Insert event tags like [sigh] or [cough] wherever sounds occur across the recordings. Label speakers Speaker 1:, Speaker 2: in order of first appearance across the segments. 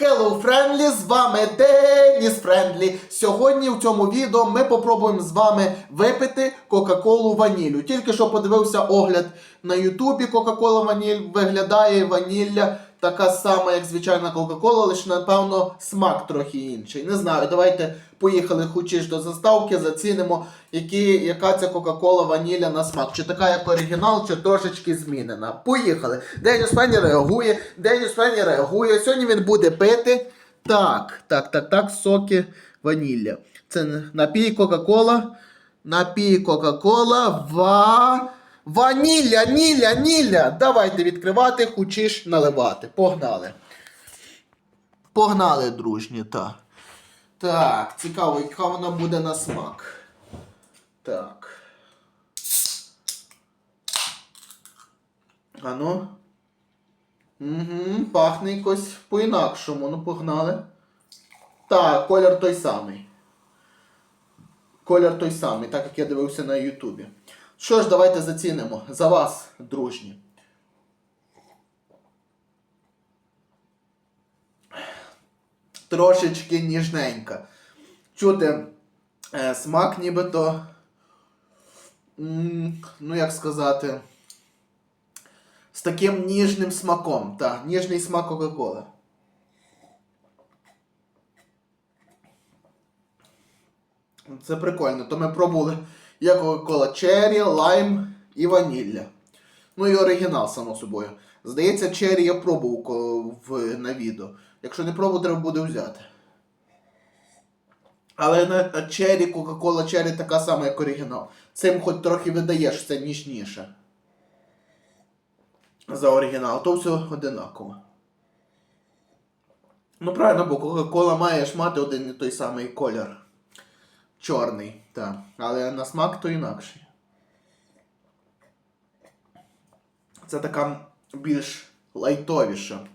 Speaker 1: Hello Friendly, з вами Деніс Френдлі. Сьогодні в цьому відео ми попробуємо з вами випити Кока-Колу ванілю. Тільки що подивився огляд на Ютубі Кока-Кола ваніль. Виглядає ванілля така сама, як звичайна Кока-Кола, лише напевно смак трохи інший. Не знаю, давайте поїхали хочеш до заставки, зацінимо, які, яка ця Кока-Кола ванілля на смак. Чи така як оригінал, чи трошечки змінена. Поїхали. Деніс Фенні реагує, Деніс Фенні реагує. Сьогодні він буде пити. Так, так, так, так, соки ванілля. Це напій Кока-Кола. Напій Кока-Кола. Ва. Ванілля, ніля, ніля. Давайте відкривати, хочеш наливати. Погнали. Погнали, дружні, так. Так, цікаво, яка вона буде на смак. Так. Ану. Угу, пахне якось по-інакшому. Ну, погнали. Так, колір той самий. Колір той самий, так як я дивився на Ютубі. Що ж, давайте зацінимо за вас, дружні. Трошечки ніжненька. Чути е, смак нібито. м, ну, як сказати. З таким ніжним смаком. Так, ніжний смак Кока-Коли. Це прикольно. То ми пробували як Кока-Кола Черрі, лайм і ванілля. Ну і оригінал, само собою. Здається, Черрі я пробував на відео. Якщо не пробував, треба буде взяти. Але на Черрі, Кока-Кола Черрі така сама, як оригінал. Цим хоч трохи видаєш, що це ніжніше. За оригінал, то все одинаково. Ну правильно, бо Кока-Кола маєш мати один і той самий колір. Чорний, так. Але на смак то інакший. Це така більш лайтовіша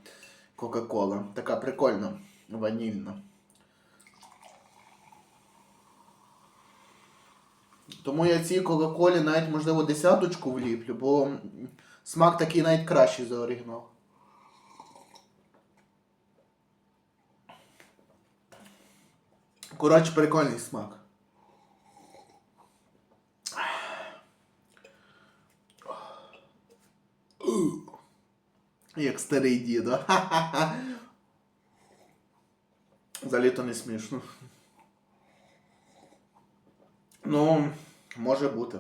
Speaker 1: Кока-Кола. Така прикольна, ванільна. Тому я цій Кока-Колі навіть, можливо, десяточку вліплю, бо смак такий навіть кращий за оригінал. Коротше, прикольний смак. Як старий дідо. Ха-ха-ха. [laughs] Взагалі то не смішно. Ну, може бути.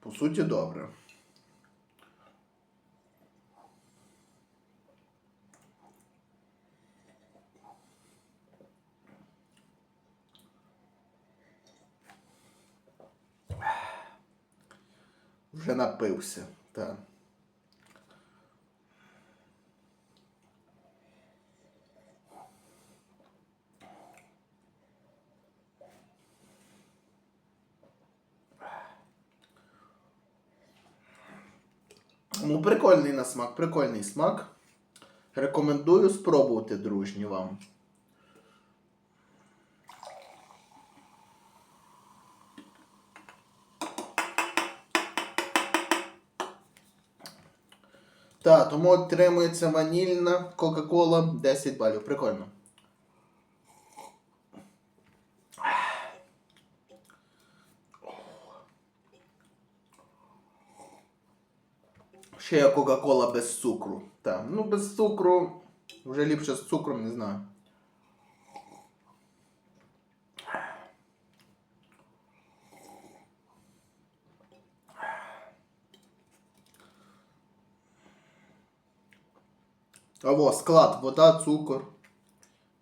Speaker 1: По суті, добре. Вже напився, так. Ну, прикольний на смак, прикольний смак. Рекомендую спробувати, дружні вам. Так, тому отримується ванільна Кока-Кола 10 балів. Прикольно. Ще є Кока-Кола без цукру. Так, ну без цукру. Вже ліпше з цукром, не знаю. А во, склад, вода, цукор,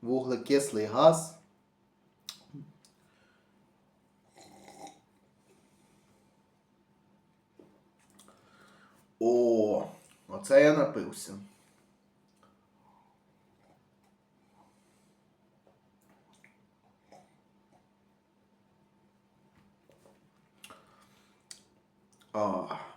Speaker 1: вуглекислий газ. О, оце я напився. А.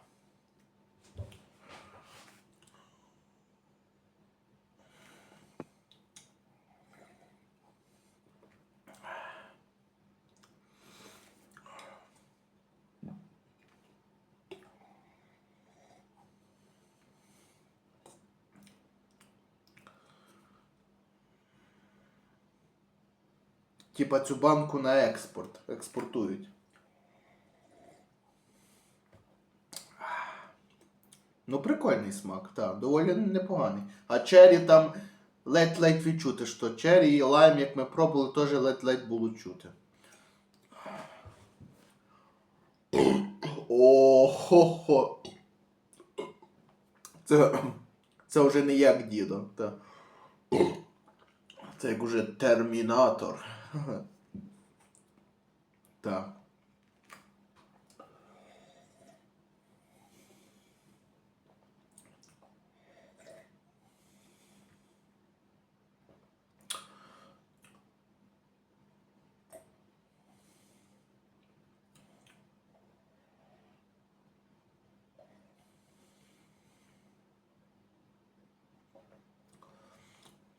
Speaker 1: Типа цю банку на експорт. Експортують. Ну, прикольний смак, так, доволі непоганий. А чері там ледь-ледь відчути, що чері і лайм, як ми пробували, теж ледь-ледь було чути. О-хо-хо. Це, це вже не як дідо. Це як уже термінатор. [laughs] Так.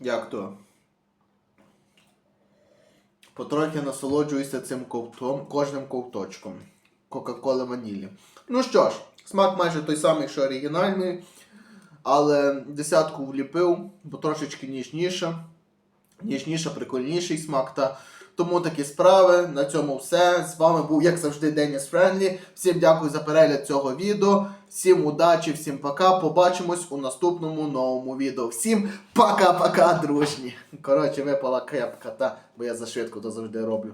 Speaker 1: Як то? Потрохи насолоджуюся цим ковтом, кожним ковточком Кока-Коли ванілі. Ну що ж, смак майже той самий, що оригінальний, але десятку вліпив, бо трошечки ніжніше. Ніжніше, прикольніший смак. Та тому такі справи. На цьому все. З вами був, як завжди, Деніс Френлі. Всім дякую за перегляд цього відео. Всім удачі, всім пока. Побачимось у наступному новому відео. Всім пока-пока, дружні. Коротше, випала кепка, та, бо я за швидко то завжди роблю.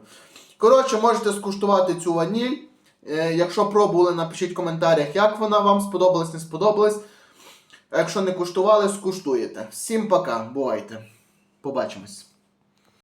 Speaker 1: Коротше, можете скуштувати цю ваніль. Е, якщо пробували, напишіть в коментарях, як вона вам сподобалась, не сподобалась. Якщо не куштували, скуштуєте. Всім пока, бувайте. Побачимось.